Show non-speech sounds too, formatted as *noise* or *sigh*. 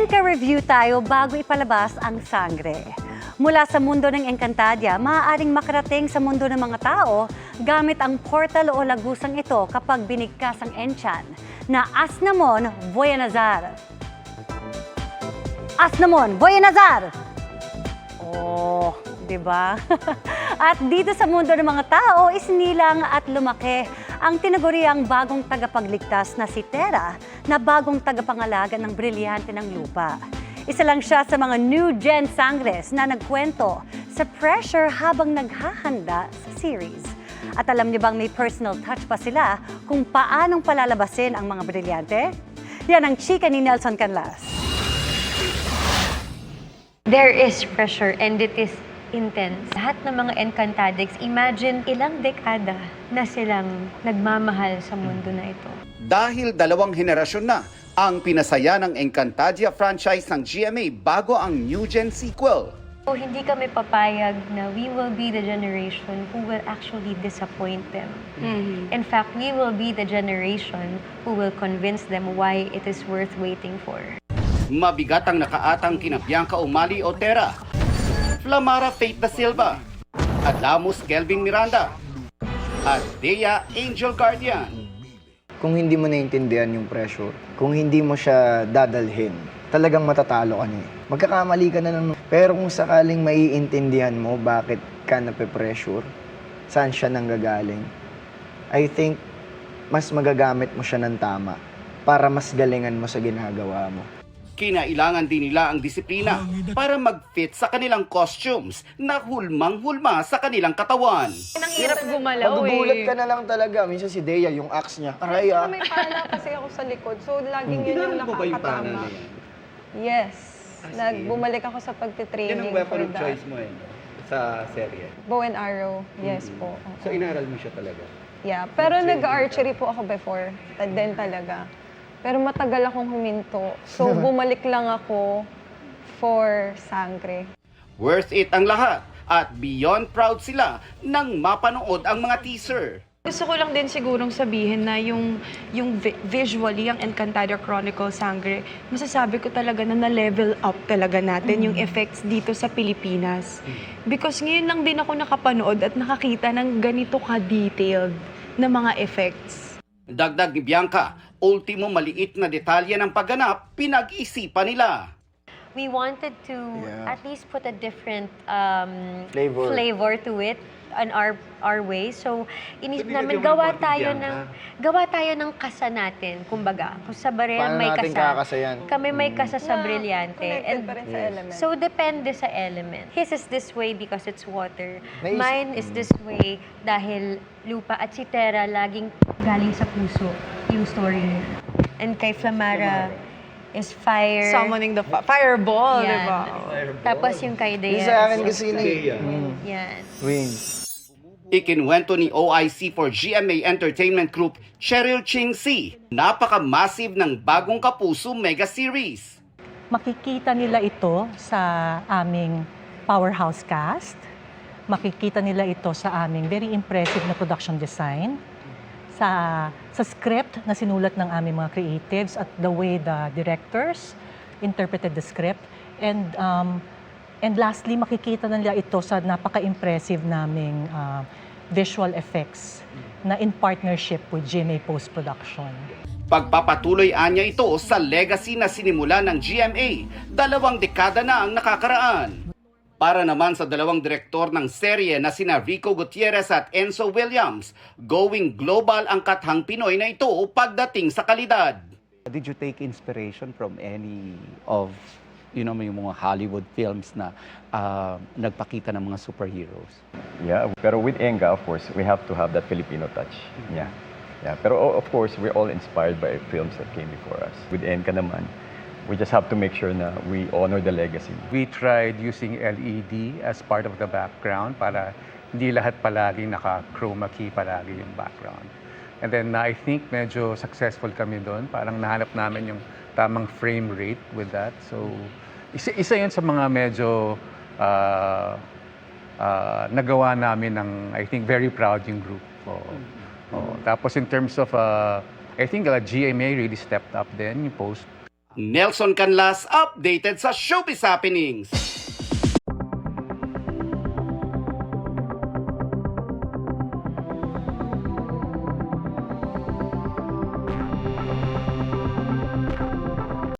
Enka review tayo bago ipalabas ang sangre. Mula sa mundo ng Encantadia, maaaring makarating sa mundo ng mga tao gamit ang portal o lagusang ito kapag binigkas ang Enchan na Asnamon Voyanazar. Asnamon Voyanazar! Oh, di ba? *laughs* at dito sa mundo ng mga tao, isinilang at lumaki ang tinaguriang bagong tagapagligtas na si Tera na bagong tagapangalaga ng brilyante ng lupa. Isa lang siya sa mga new gen sangres na nagkwento sa pressure habang naghahanda sa series. At alam niyo bang may personal touch pa sila kung paanong palalabasin ang mga brilyante? Yan ang chika ni Nelson Canlas. There is pressure and it is intense. Lahat ng mga Encantadix, imagine ilang dekada na silang nagmamahal sa mundo na ito. Dahil dalawang henerasyon na ang pinasaya ng Encantadia franchise ng GMA bago ang New Gen sequel. So, hindi kami papayag na we will be the generation who will actually disappoint them. In fact, we will be the generation who will convince them why it is worth waiting for. Mabigat ang nakaatang kina Bianca Umali Otera, Flamara Faith da Silva, Adamus Kelvin Miranda, at Dea Angel Guardian. kung hindi mo naintindihan yung pressure, kung hindi mo siya dadalhin, talagang matatalo ka niya. eh. Magkakamali ka na ng... Pero kung sakaling maiintindihan mo bakit ka nape-pressure, saan siya nanggagaling, I think mas magagamit mo siya ng tama para mas galingan mo sa ginagawa mo. Kinailangan din nila ang disiplina para mag-fit sa kanilang costumes na hulmang-hulma sa kanilang katawan. Ang hirap gumalaw Magugulat eh. ka na lang talaga. Minsan si Dea, yung axe niya, aray ah. May pana kasi ako sa likod. So, laging yun yung nakakatama. Yes. Nag, bumalik ako sa pagtitraining Yan ang weapon for of that. choice mo eh, sa serye. Bow and arrow. Yes po. So, inaral mo siya talaga. Yeah. Pero nag-archery po ako before. Then talaga. Pero matagal akong huminto. So, bumalik lang ako for sangre. Worth it ang lahat at beyond proud sila nang mapanood ang mga teaser. Gusto ko lang din sigurong sabihin na yung, yung vi- visually, ang Encantadia Chronicle Sangre, masasabi ko talaga na na-level up talaga natin yung effects dito sa Pilipinas. Because ngayon lang din ako nakapanood at nakakita ng ganito ka-detailed na mga effects. Dagdag ni Bianca, ultimo maliit na detalye ng pagganap, pinag-isipan nila. We wanted to Yeah. at least put a different um, Flavor. flavor to it on our our way. So, inisip Sabi namin gawa tayo ng ka. gawa tayo ng kasa natin. Kumbaga, kung sa Barel Paano may natin kasa. kakasayan? Kami may kasa sa Brillante. Connected And pa rin sa element. So, depende sa element. His is this way because it's water. Naisip- Mine is this way dahil lupa. At si Tera, laging galing sa puso yung story niya. And kay Flamara is fire. Summoning the fi- fireball, Yan. di ba? Tapos yung kay Dea. Yung sa akin kasi ni... Dea. Mm, Yan. win. Ikinwento ni OIC for GMA Entertainment Group, Cheryl Ching C. Napaka-massive ng bagong kapuso mega series. makikita nila ito sa aming powerhouse cast. Makikita nila ito sa aming very impressive na production design. Sa, sa script na sinulat ng aming mga creatives at the way the directors interpreted the script. And, um, and lastly, makikita nila ito sa napaka-impressive naming uh, visual effects na in partnership with GMA Post Production. Pagpapatuloy anya ito sa legacy na sinimula ng GMA, dalawang dekada na ang nakakaraan. Para naman sa dalawang direktor ng serye na sina Rico Gutierrez at Enzo Williams, going global ang kathang Pinoy na ito pagdating sa kalidad. Did you take inspiration from any of you know, yung mga Hollywood films na ah, nagpakita ng mga superheroes? Yeah, pero with Enga, of course, we have to have that Filipino touch. Yeah. Yeah, pero of course, we're all inspired by films that came before us. With Enga naman, we just have to make sure na we honor the legacy. We tried using LED as part of the background para hindi lahat palagi naka-chroma key palagi yung background. And then I think medyo successful kami doon. Parang nahanap namin yung tamang frame rate with that. So isa, isa yun sa mga medyo ah, ah, nagawa namin ng I think very proud yung group. Oo. Oo. Tapos in terms of uh, I think uh, GMA really stepped up din yung post Nelson Canlas updated sa Showbiz Happenings.